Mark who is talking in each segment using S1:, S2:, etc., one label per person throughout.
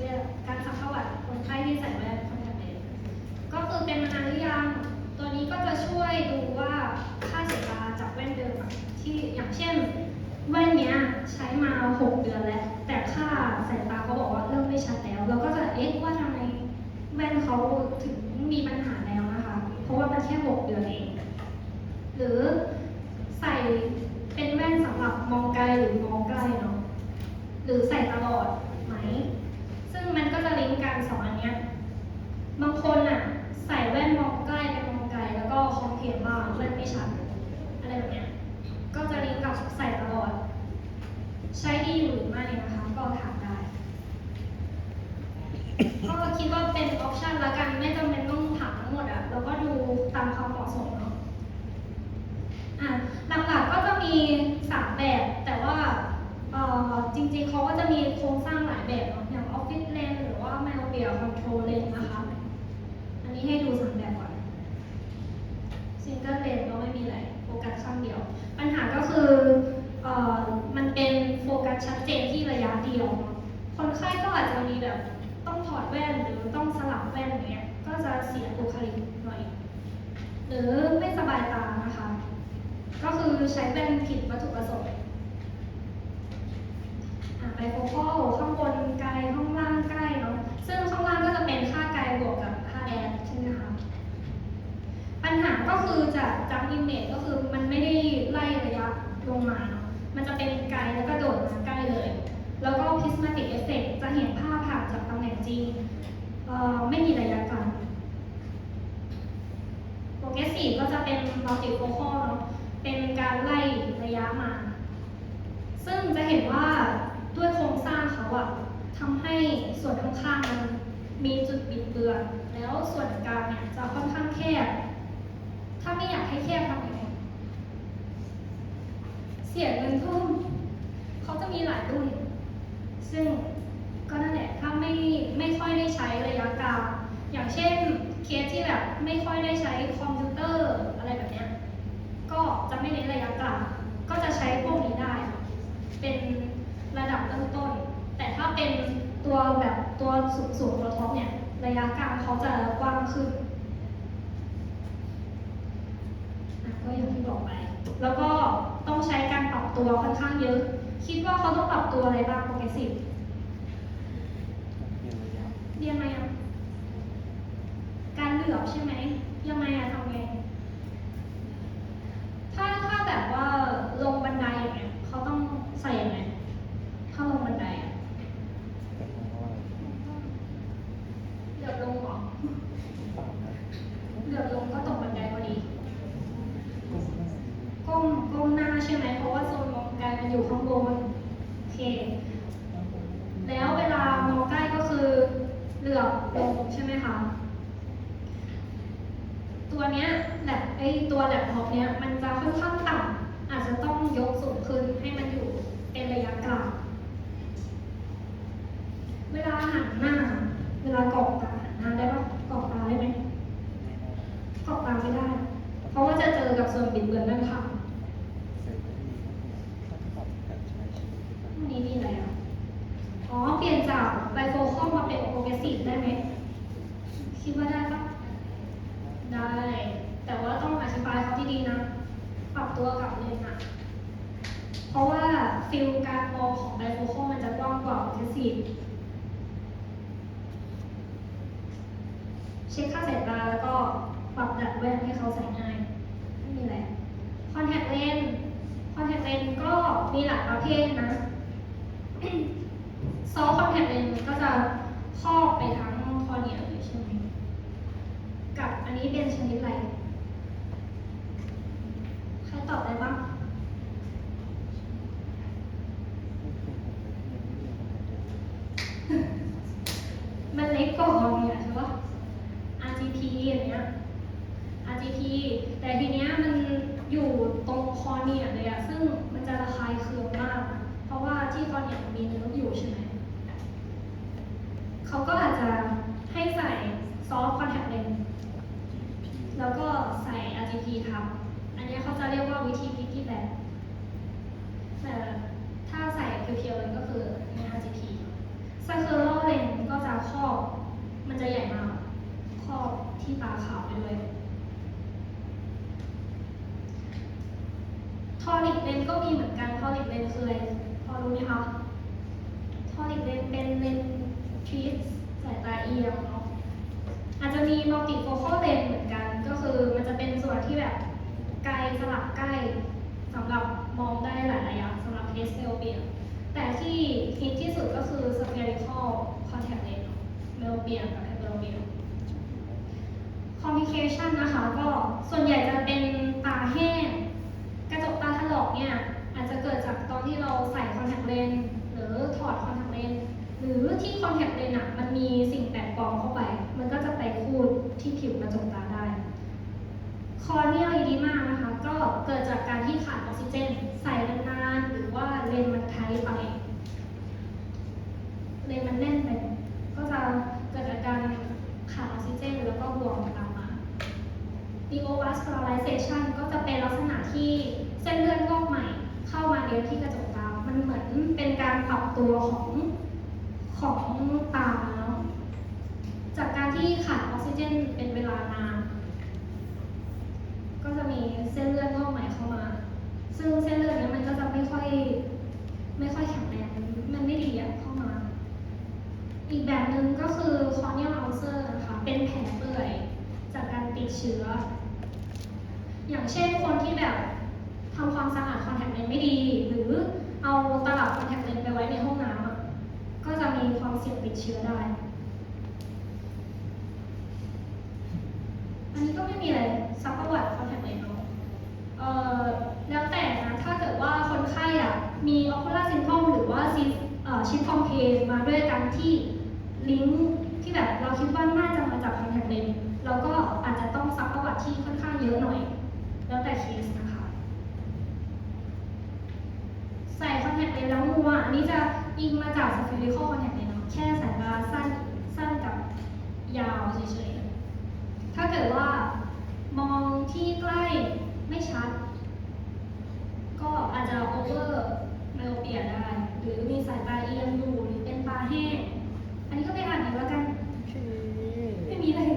S1: เรียกการทำประวัติคนไข้ที่ใส่แว่นคอนแทคเลนส์ก็คือเป็นมานานหรือยังตัวนี้ก็จะช่วยดูว่าค่าสายตาจากแว่นเดิมที่อย่างเช่น แว่นเนี้ยใช้มา 6 เดือนแล้ว แต่ค่าสายตาเขาบอกว่าเริ่มไม่ชัดแล้ว เราก็จะเอ๊ะว่าทำไมแว่นเขาถึงมีปัญหาแล้วนะคะ เพราะว่ามันแค่ 6 เดือนเอง หรือใส่เป็นแว่นสำหรับมองไกลหรือมองใกล้เนาะหรือใส่ตลอด กันสองอันเนี้ยบางคนอะใส่แว่นมองใกล้ไปมองไกลแล้วก็คอมเพลนว่าแว่นไม่ชัดอะไรแบบเนี้ยก็จะลิงก์กับใส่ตลอด ใช้ดีอยู่หรือไม่นะคะก็ถามได้ก็คิดว่าเป็นออปชันละกันไม่จำเป็นต้องถามทั้งหมดอะเราก็ดูตามความเหมาะสมเนาะ อะหลักๆก็จะมีสามแบบ แต่ว่าเอ่อจริงๆเขาก็จะมีโครงสร้างหลายแบบเนาะอย่าง Office Lens หรือว่า Myopia Control Lens นะคะ อันนี้ให้ดูสามแบบก่อน Single Lens ก็ไม่มีอะไรโฟกัสข้างเดียว ปัญหาก็คือเอ่อมันเป็นโฟกัสชัดเจนที่ระยะเดียวเนาะคนไข้ก็อาจจะมีแบบต้องถอดแว่นหรือต้องสลับแว่นอย่างเงี้ย ก็จะเสียบุคลิกหน่อย หรือไม่สบายตานะคะ ก็คือใช้แว่นผิดวัตถุประสงค์อะไปโฟกัสข้างบนไกลข้างล่างใกล้เนาะ ซึ่งข้างล่างก็จะเป็นค่าไกลบวกกับค่าแอดใช่ไหมคะ ปัญหาก็คือจะจับอิมเมจก็คือมันไม่ได้ไล่ระยะลงมาเนาะ มันจะเป็นไกลแล้วก็โดดมาใกล้เลย แล้วก็ prismatic effect จะเห็นภาพผ่านจากตำแหน่งจริงเอ่อไม่มีระยะไกล โปรเกรสซีฟก็จะเป็นมัลติโฟคอลเนาะ เป็นการไล่ระยะมา ซึ่งจะเห็นว่าด้วยโครงสร้างเขาอะทำให้ส่ วนข้างๆมันมีจุดบิดเบือน แล้วส่วนกลางเนี่ยจะค่อนข้างแคบ ถ้าไม่อยากให้แคบทำยังไงเสียเงินเพิ่มเขาจะมีหลายรุ่น ซึ่งก็นั่นแหละถ้าไม่ไม่ค่อยได้ใช้ระยะกลางอย่างเช่นเคสที่แบบไม่ค่อยได้ใช้คอมพิวเตอร์อะไรแบบเนี้ยก็จะไม่เน้นระยะกลางก็จะใช้พวกนี้ได้ เป็นระดับเริ่มต้น แต่ถ้าเป็น แบบตัวสูงสูงตัวท็อปเนี่ยระยะกลางเขาจะกว้างขึ้นก็อย่างที่บอกไป แล้วก็ต้องใช้การปรับตัวค่อนข้างเยอะ คิดว่าเขาต้องปรับตัวอะไรบ้างโปรเกรสซีฟเรียนไหมอะการเหลือบใช่ไหมยังไงอะทำไงถ้าถ้าแบบว่าลงบันไดอย่างเงี้ยเขาต้องใส่ยังไงถ้าลงบันไดอะเหลือบลงเหรอเหลือบลงก็ตกบันไดพอดี ก้มก้มหน้าใช่ไหม เพราะว่าโซนมองไกลมันอยู่ข้างบน โอเค แล้วเวลามองใกล้ก็คือเหลือบลงใช่ไหมคะ ตัวเนี้ยแลบไอตัวแล็ปท็อปเนี้ยมันจะค่อนข้างต่ำอาจจะต้องยกสูงขึ้นให้มันอยู่เป็นระยะกลาง เวลาหันหน้า เวลากรอกตาหันหน้าได้ปะกรอกตาได้ไหมกรอกตาไม่ได้ เพราะว่าจะเจอกับส่วนบิดเบือนด้านข้างอันนี้มีอะไรอะ อ๋อ เปลี่ยนจากไบโฟคอลมาเป็นโปรเกรสซีฟได้ไหม คิดว่าได้ปะได้ แต่ว่าต้องอธิบายเขาที่ดีนะ ปรับตัวกับเลนส์อะเพราะว่าฟิลการมองของไบโฟคอลมันจะกว้างกว่าเทสซีฟ เช็คค่าสายตาแล้วก็ปรับดัดแว่นให้เขาใส่ง่ายไม่มีอะไรคอนแทคเลนส์คอนแทคเลนส์ก็มีหลายประเภทนะซอฟคอนแทคเลนส์ก็จะครอบไปทั้งคอเนียเลยใช่ไหมกับอันนี้เป็นชนิดอะไรใครตอบได้บ้างมันเล็กกว่าคอเนียใช่ปะ RGP อย่างเงี้ย RGP แต่ทีเนี้ยมันอยู่ตรงคอเนียเลยอะซึ่งมันจะระคายเคืองมาก เพราะว่าที่คอเนียมันมีเนื้ออยู่ใช่ไหมเขาก็อาจจะให้ใส่ซอฟต์คอนแทคเลนส์แล้วก็ใส่ RGP ทับ อันเนี้ยเขาจะเรียกว่าวิธีพิกกี้แบแต่ถ้าใส่เพียวๆเลยก็คือใน RGP Circular lens ก็จะครอบ มันจะใหญ่มาก ครอบที่ตาขาว ทอริกเลนก็มีเหมือนกันทอริกเลนคืออะไรพอรู้ไหมคะทอริกเลนเป็นเลนชีสสายตาเอียงเนาะอาจจะมีมัลติโฟกัลเลนเหมือนกัน ก็คือมันจะเป็นส่วนที่แบบไกลสลับใกล้สำหรับมองได้หลายระยะสำหรับเทสเซลเบียแต่ที่ฮิตที่สุดก็คือ spherical contact lens เมลเบียกับไฮเปอร์เบีย complication นะคะก็ส่วนใหญ่จะเป็นตาแห้ง กระจกตาถลอกเนี่ยอาจจะเกิดจากตอนที่เราใส่คอนแทคเลนส์หรือถอดคอนแทคเลนส์หรือที่คอนแทคเลนส์อะมันมีสิ่งแปลกปลอมเข้าไป มันก็จะไปคูดที่ผิวกระจกตาได้ คอเนียลอีดีมานะคะ ก็ เกิดจากการที่ขาดออกซิเจน ใส่นานๆหรือว่าเลนมันไทไป เลนมันแน่นไป ก็จะเกิดอาการขาดออกซิเจน แล้วก็บวมตามมา neovascularization ก็จะเป็นลักษณะที่เส้นเลือดงอกใหม่ เข้ามาเลี้ยงที่กระจกตา มันเหมือนเป็นการปรับตัวของของตาเนาะจากการที่ขาดออกซิเจนเป็นเวลานาน จะมีเส้นเลือดงอกใหม่เข้ามา ซึ่งเส้นเลือดเนี้ยมันก็จะไม่ค่อย ไม่ค่อยแข็งแรงมันไม่ดีอะเข้ามา อีกแบบหนึ่งก็คือ corneal ulcer นะคะเป็นแผลเปื่อยจากการติดเชื้อ อย่างเช่นคนที่แบบทำความสะอาดคอนแทคเลนส์ไม่ดี หรือเอาตลับคอนแทคเลนส์ไปไว้ในห้องน้ำอะก็จะมีความเสี่ยงติดเชื้อได้ อันนี้ก็ไม่มีอะไรซักประวัติคอนแทคเลนส์เนาะเอ่อแล้วแต่นะถ้าเกิดว่าคนไข้อะมีออคูล่าซินทอมหรือว่าซิชิปคอมเพนมาด้วยกันที่ลิงก์ที่แบบเราคิดว่าน่าจะมาจากคอนแทคเลนส์เราก็อาจจะต้องซักประวัติที่ค่อนข้างเยอะหน่อย แล้วแต่เคสนะคะ ใส่คอนแทคเลนส์แล้วมัวอันนี้จะอิงมาจาก spherical contact lens เนาะแค่สายตาสั้นสั้นกับยาวเฉยๆ ถ้าเกิดว่ามองที่ใกล้ไม่ชัด ก็อาจจะโอเวอร์ไมโอเปียได้ หรือมีสายตาเอียงอยู่หรือเป็นตาแห้ง อันนี้ก็ไปอ่านอีกแล้วกัน ไม่มีเลย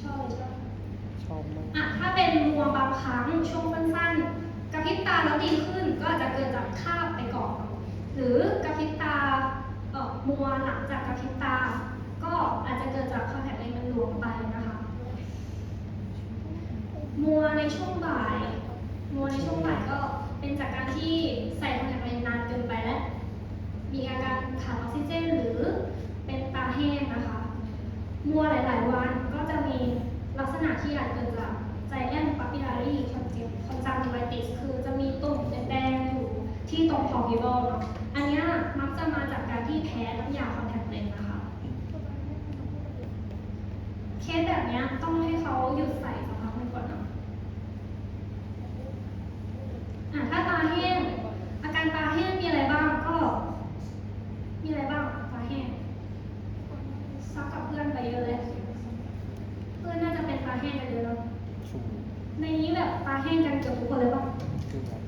S1: ชอบเลยชอบ
S2: ชอบมาก
S1: อะถ้าเป็นมัวบางครั้งช่วงสั้นๆ กระพริบตาแล้วดีขึ้นก็อาจจะเกิดจากคาบไปก่อน หรือกระพริบตาเอ่อมัวหลังจากกระพริบตา ก็อาจจะเกิดจากคอนแทคเลนส์มันหลวมไปนะคะ มัวในช่วงบ่าย มัวในช่วงบ่ายก็เป็นจากการที่ใส่คอนแทคเลนส์นานเกินไปและ มีอาการ ขาดออกซิเจน หรือเป็นตาแห้งนะคะ มัวหลาย ๆ วันก็จะมีลักษณะที่อาจเกิดจาก giant papillary conjunctivitis คือจะมีตุ่มแดงๆอยู่ที่ตรง palpebral เนาะอันนี้มักจะมาจากการที่แพ้น้ำยาคอนแทคเลนส์นะคะ เคสแบบนี้ต้องให้เขาหยุดใส่สักพักหนึงก่อนเนาะอะถ้าตาแห้ง อาการตาแห้งมีอะไรบ้างก็ มีอะไรบ้างตาแห้ง ซักกับเพื่อนไปเยอะเลย เพื่อนน่าจะเป็นตาแห้งกันเยอะแล้ว
S2: ชู
S1: ในนี้แบบตาแห้งกันเกือบทุกคนเลยป่ะ
S2: คือแบบ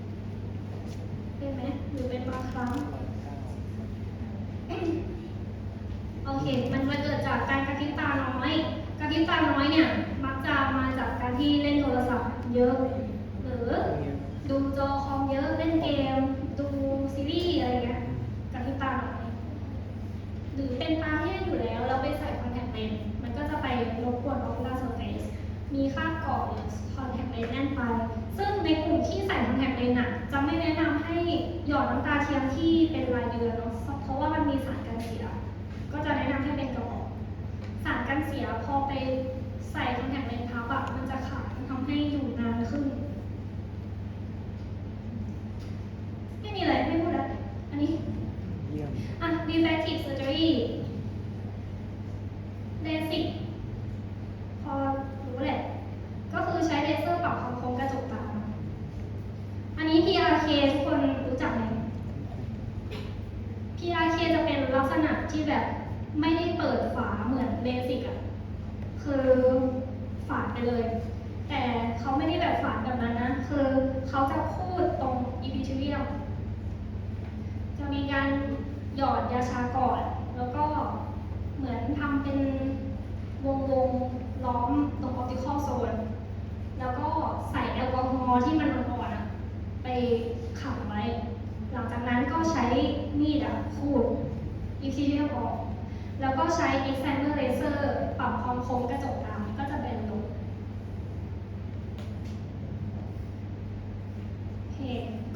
S1: เป็นไหมหรือเป็นบางครั้ง โอเค มันมาเกิดจากการกระพริบตาน้อย กระพริบตาน้อยเนี่ย มักจะมาจากการที่เล่นโทรศัพท์เยอะ หรือดูจอคอมเยอะ เล่นเกม ดูซีรีส์อะไรเงี้ย กระพริบตาน้อย หรือเป็นตาแห้งอยู่แล้วแล้วไปใส่คอนแทคเลนส์มันก็จะไปรบกวน ocular surface มีค่าเกาะหรือคอนแทคเลนส์แน่นไป ซึ่งในกลุ่มที่ใส่คอนแทคเลนส์อะจะไม่แนะนำให้หยอดน้ำตาเทียมที่เป็นรายเดือนเนาะเพราะว่ามันมีสารกันเสีย ก็จะแนะนำให้เป็นกระบอกสารกันเสียพอไปใส่คอนแทคเลนส์ทับอะมันจะขาดทำให้อยู่นานขึ้น ไม่มีอะไรไม่พูดแล้ว อันนี้
S2: เยี่ยม
S1: อะ refractive surgery เยาชากอดแล้วก็เหมือนทำเป็นวงวงล้อมตรงออปติคอลโซน แล้วก็ใส่แอลกอฮอล์ที่มันร้อนๆไปขังไว้ หลังจากนั้นก็ใช้มีดขูดอีพีเรียออกแล้วก็ใช้เอ็กนเนอร์เลเซอร์ปรับความคมกระจกดำก็จะเป็นลุก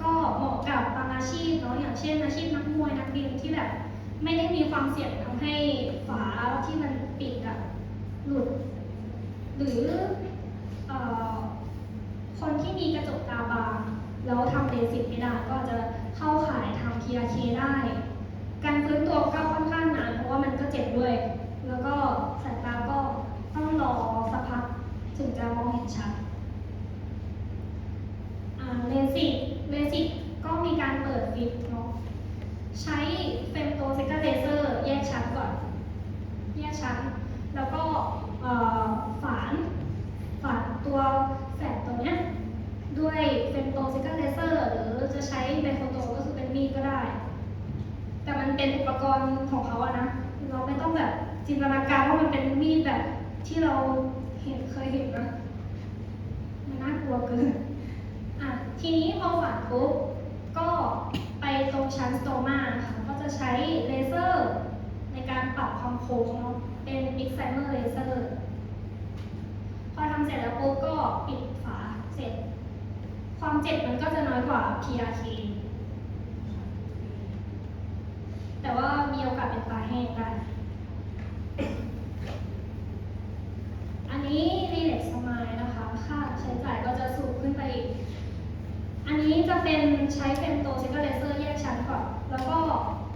S1: ก็เหมาะกับบางอาชีพเนาะอย่างเช่นอาชีพนักมวยนักบินที่แบบ ไม่ได้มีความเสี่ยงทำให้ฝาที่มันปิดอะหลุด หรืออคนที่มีกระจกตาบางแล้วทำเลสิกไม่ได้ก็จะเข้าข่ายทำ PRK ได้ การฟื้นตัวก็ค่อนข้างนานเพราะว่ามันก็เจ็บด้วย แล้วก็สายตาก็ต้องรอสักพักถึงจะมองเห็นชัดเลสิกเลสิกก็มีการเปิดฟิตเนาะใช้เฟมโตเซกาเลเซอร์แยกชั้นก่อน แยกชั้น แล้วก็เอ่อฝานฝานตัวแฝดตัวเนี้ยด้วยเฟมโตเซกาเลเซอร์หรือจะใช้ไบโฟโตก็คือเป็นมีดก็ได้ แต่มันเป็นอุปก รของเขาอะนะ เราไม่ต้องแบบจินตนาการว่ามันเป็นมีดแบบที่เราเห็นเคยเห็นนะมันน่ากลัวเกินอะทีนี้พอฝานปุ๊บก็ไปตรงชั้นสโตมาค่ะก็จะใช้เลเซอร์ในการปรับความโค้งเนาะเป็น Excimer Laser พอทำเสร็จแล้วปุ๊บก็ปิดฝาเสร็จ ความเจ็บมันก็จะน้อยกว่า PRK แต่ว่ามีโอกาสเป็นตาแห้งได้อันนี้ Relax Smile นะคะค่าใช้จ่ายก็จะสูงขึ้นไปอีก อันนี้จะเป็นใช้เป็นตัวซิกเกอร์เลเซอร์แยกชั้นก่อน แล้วก็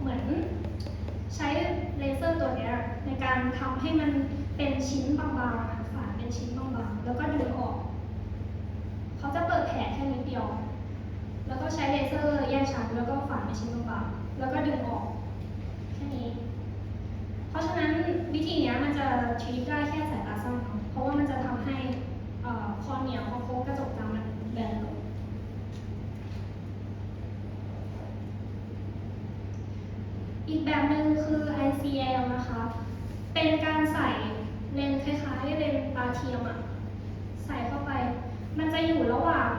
S1: เหมือนใช้เลเซอร์ตัวนี้ในการทำให้มันเป็นชิ้นบางๆฝาเป็นชิ้นบางๆ แล้วก็ดึงออก เขาจะเปิดแผลแค่นิดเดียว แล้วก็ใช้เลเซอร์แยกชั้นแล้วก็ฝาเป็นชิ้นบางๆ แล้วก็ดึงออก นี้ เพราะฉะนั้นวิธีนี้มันจะทรีตได้แค่สายตาสั้นเพราะว่ามันจะทำให้เอ่อคอเนียคอโค้งกระจกตามันแบนลงอีกแบบหนึ่งคือ ICL นะคะ เป็นการใส่เลนส์คล้ายๆเลนส์ตาเทียมอะใส่เข้าไป มันจะอยู่ระหว่าง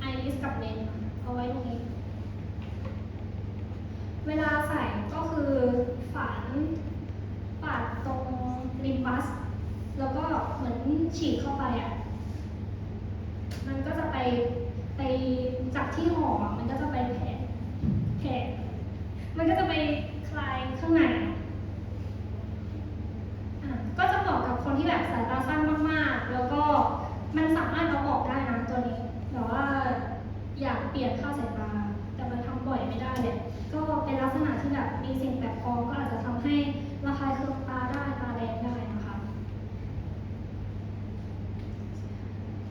S1: ไอริสกับเลนส์เอาไว้ตรงนี้ เวลาใส่ก็คือฝานปาดตรงริมบัส แล้วก็เหมือนฉีดเข้าไปอะ มันก็จะไปไปจากที่ห่อมันก็จะไปแผลแผลมันก็จะไปคลายข้างในอะก็จะเหมาะกับคนที่แบบสายตาสั้นมากๆ แล้วก็มันสามารถเอาออกได้นะตัวนี้แต่ว่าอยากเปลี่ยนค่าสายตา แต่มันทำบ่อยไม่ได้เลยก็เป็นลักษณะที่แบบมีสิ่งแปลกปลอมก็อาจจะทำให้ระคายเคืองตาได้ตาแดงได้นะคะ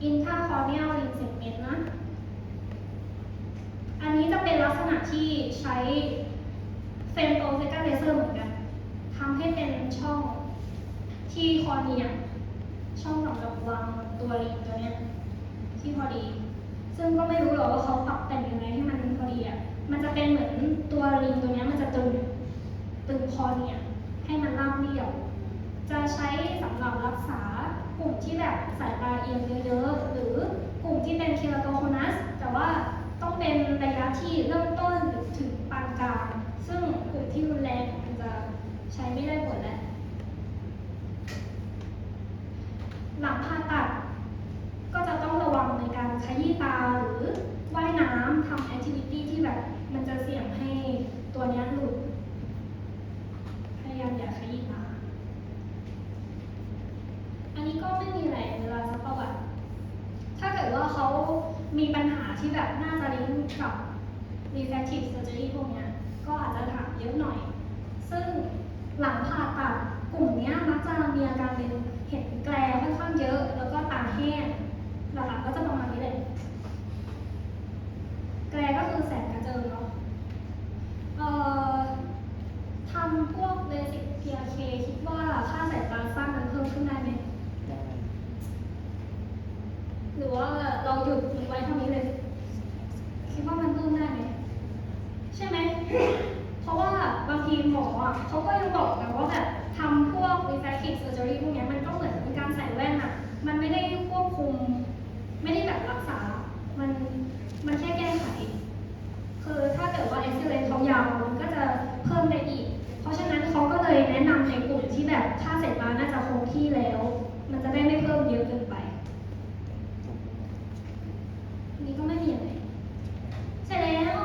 S1: อินทาคอร์เนียลลินเซกเมนต์นะ อันนี้จะเป็นลักษณะที่ใช้เฟมโตเซกาเลเซอร์เหมือนกันทำให้เป็นช่องที่คอเนียช่องสำหรับวางตัวลิงตัวเนี้ยที่พอดี ซึ่งก็ไม่รู้หรอกว่าเขาปรับแต่งยังไงให้มันพอดีอะมันจะเป็นเหมือนตัวลิงตัวเนี้ยมันจะตึงตึงคอเนียให้มันราบเรียบจะใช้สำหรับรักษากลุ่มที่แบบสายตาเอียงเยอะๆหรือกลุ่มที่เป็นเคราโตโคนัส แต่ว่าต้องเป็นระยะที่เริ่มต้นถึงปานกลาง ซึ่งกลุ่มที่รุนแรงมันจะใช้ไม่ได้ผลแล้ว หลังผ่าตัด ก็จะต้องระวังในการขยี้ตาหรือว่ายน้ำทำแอคทิวิตี้ที่แบบมันจะเสี่ยงให้ตัวเนี้ยหลุด พยายามอย่าขยี้ตา อันนี้ก็ไม่มีอะไรเวลาซักประวัติ ถ้าเกิดว่าเขามีปัญหาที่แบบน่าจะลิงก์กับ refractive surgery พวกเนี้ย ก็อาจจะถามเยอะหน่อย ซึ่งหลังผ่าตัดกลุ่มนี้มักจะมีอาการเป็นเห็นแกลค่อนข้างเยอะ แล้วก็ตาแห้งหลักๆก็จะประมาณนี้เลยแกลก็คือแสงกระเจิงเนาะทำพวกเบสิก PRK คิดว่าค่าสายตาสั้นมันเพิ่มขึ้นได้ไหม
S2: ได้
S1: หรือว่าเราหยุดไว้เท่านี้เลย คิดว่ามันเพิ่มได้ไหมใช่ไหม ราะว่าบางทีหมออะเขาก็ยังบอกนะว่าแบบทำพวก refractive surgery พวกนี้มันก็เหมือนเป็นการใส่แว่นอะ มันไม่ได้ควบคุม ไม่ได้แบบรักษา มันมันแค่แก้ไข คือถ้าเกิดว่า x ray เรย์เขายาวมันก็จะเพิ่มไปอีก เพราะฉะนั้นเขาก็เลยแนะนำในกลุ่มที่แบบถ้าเสร็จมาน่าจะคงที่แล้ว มันจะได้ไม่เพิ่มเยอะเกินไป นี่ก็ไม่มีอะไรใช่แล้ว